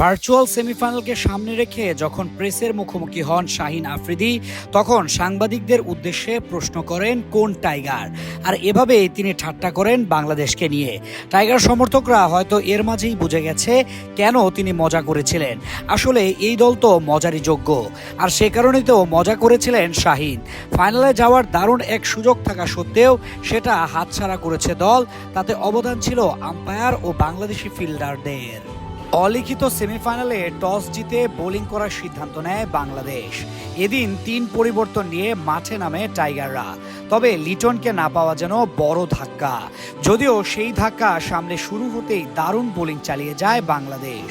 Virtual সেমিফাইনালকে সামনে রেখে যখন প্রেসের মুখোমুখি হন শাহিন আফ্রিদি, তখন সাংবাদিকদের উদ্দেশ্যে প্রশ্ন করেন, কোন টাইগার? আর এভাবেই তিনি ঠাট্টা করেন বাংলাদেশকে নিয়ে। টাইগার সমর্থকরা হয়তো এর মাঝেই বুঝে গেছে কেন তিনি মজা করেছিলেন। আসলে এই দল তো মজারই যোগ্য, আর সে কারণেই তো মজা করেছিলেন শাহিন। ফাইনালে যাওয়ার দারুণ এক সুযোগ থাকা সত্ত্বেও সেটা হাতছাড়া করেছে দল, তাতে অবদান ছিল আম্পায়ার ও বাংলাদেশি ফিল্ডারদের। অলিখিত সেমিফাইনালে টস জিতে বোলিং করার সিদ্ধান্ত নেয় বাংলাদেশ। এদিন তিন পরিবর্তন নিয়ে মাঠে নামে টাইগাররা। তবে লিটনকে না পাওয়া যেন বড় ধাক্কা। যদিও সেই ধাক্কা সামনে শুরু হতেই দারুণ বোলিং চালিয়ে যায় বাংলাদেশ।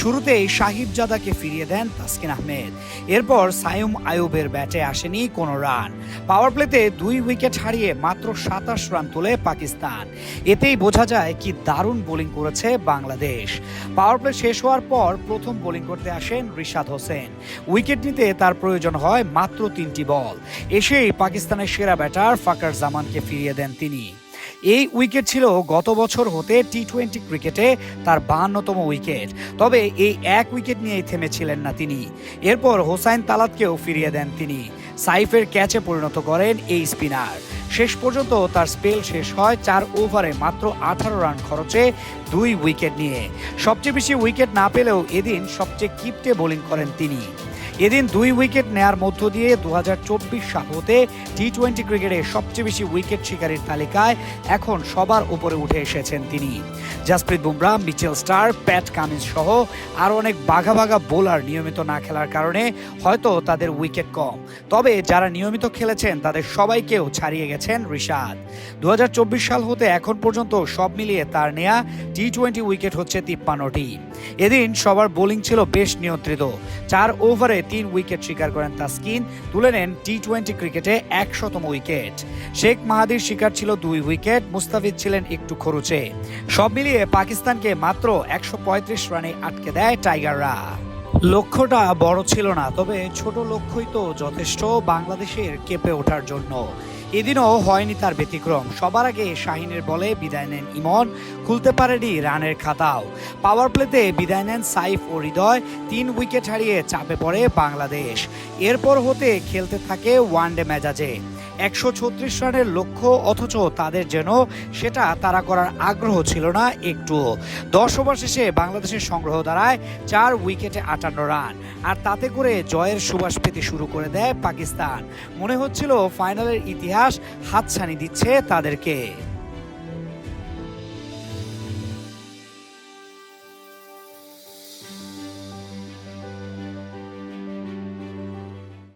শুরুতেই সাহিবজাদাকে ফিরিয়ে দেন তাসকিন আহমেদ। এরপর সায়ুম আয়ুবের ব্যাটে আসেনি কোনো রান। পাওয়ার প্লেতে দুই উইকেট হারিয়ে মাত্র সাতাশ রান তোলে পাকিস্তান। এতেই বোঝা যায় কি দারুণ বোলিং করেছে বাংলাদেশ। পাওয়ার প্লে শেষ হওয়ার পর প্রথম বোলিং করতে আসেন রিশাদ হোসেন। উইকেট নিতে তার প্রয়োজন হয় মাত্র তিনটি বল। এসেই পাকিস্তানের সেরা ব্যাটার ফাকার জামানকে ফিরিয়ে দেন তিনি। এই উইকেট ছিল গত বছর হতে টি টোয়েন্টি ক্রিকেটে তার বাহান্নতম উইকেট। তবে এই এক উইকেট নিয়েই থেমেছিলেন না তিনি। এরপর হোসাইন তালাতকেও ফিরিয়ে দেন তিনি। সাইফের ক্যাচে পরিণত করেন এই স্পিনার। শেষ পর্যন্ত তার স্পেল শেষ হয় চার ওভারে মাত্র আঠারো রান খরচে দুই উইকেট নিয়ে। সবচেয়ে বেশি উইকেট না পেলেও এদিন সবচেয়ে কিপটে বোলিং করেন তিনি। এদিন দুই উইকেট নেয়ার মধ্য দিয়ে দু হাজার চব্বিশ সাল হতে টি টোয়েন্টি ক্রিকেটে সবচেয়ে বেশি উইকেট শিকারীর তালিকায় এখন সবার উপরে উঠে এসেছেন তিনি। Jasprit Bumrah, Mitchell Starc Pat Cummins সহ আরও অনেক বাঘা বাঘা বোলার নিয়মিত না খেলার কারণে হয়তো তাদের উইকেট কম। তবে যারা নিয়মিত খেলেছেন, তাদের সবাইকেও ছাড়িয়ে গেছেন রিশাদ। দু সাল হতে এখন পর্যন্ত সব মিলিয়ে তার নেয়া টি টোয়েন্টি উইকেট হচ্ছে তিপ্পান্নটি। এদিন সবার বোলিং ছিল বেশ নিয়ন্ত্রিত। চার ওভারে তিন উইকেট শিকার করেন তাসকিন। তুলে নেন টি টোয়েন্টি ক্রিকেটে একশতম উইকেট। শেখ মাহাদির শিকার ছিল দুই উইকেট, মুস্তাফিজ ছিলেন একটু খরচে। সব মিলিয়ে পাকিস্তানকে মাত্র একশো পঁয়ত্রিশ রানে আটকে দেয় টাইগাররা। লক্ষ্যটা বড় ছিল না, তবে ছোট লক্ষ্যই তো যথেষ্ট বাংলাদেশের কেঁপে ওঠার জন্য। এদিনও হয়নি তার ব্যতিক্রম। সবার আগে শাহিনের বলে বিদায় নেন ইমন, খুলতে পারেনি রানের খাতাও। পাওয়ার প্লেতে বিদায় নেন সাইফ ও হৃদয়, তিন উইকেট হারিয়ে চাপে পড়ে বাংলাদেশ। এরপর হতে খেলতে থাকে ওয়ানডে মেজাজে। একশো ছত্রিশ রানের লক্ষ্য অথচ তাদের যেন, সেটা তারা করার আগ্রহ ছিল না একটুও। দশ ওভার শেষে বাংলাদেশের সংগ্রহ দাঁড়ায় চার উইকেটে আটান্ন বাহান্ন রান। আর তাতে করে জয়ের সুবাস পেতে শুরু করে দেয় পাকিস্তান। মনে হচ্ছিল ফাইনালের ইতিহাস হাতছানি দিচ্ছে তাদেরকে।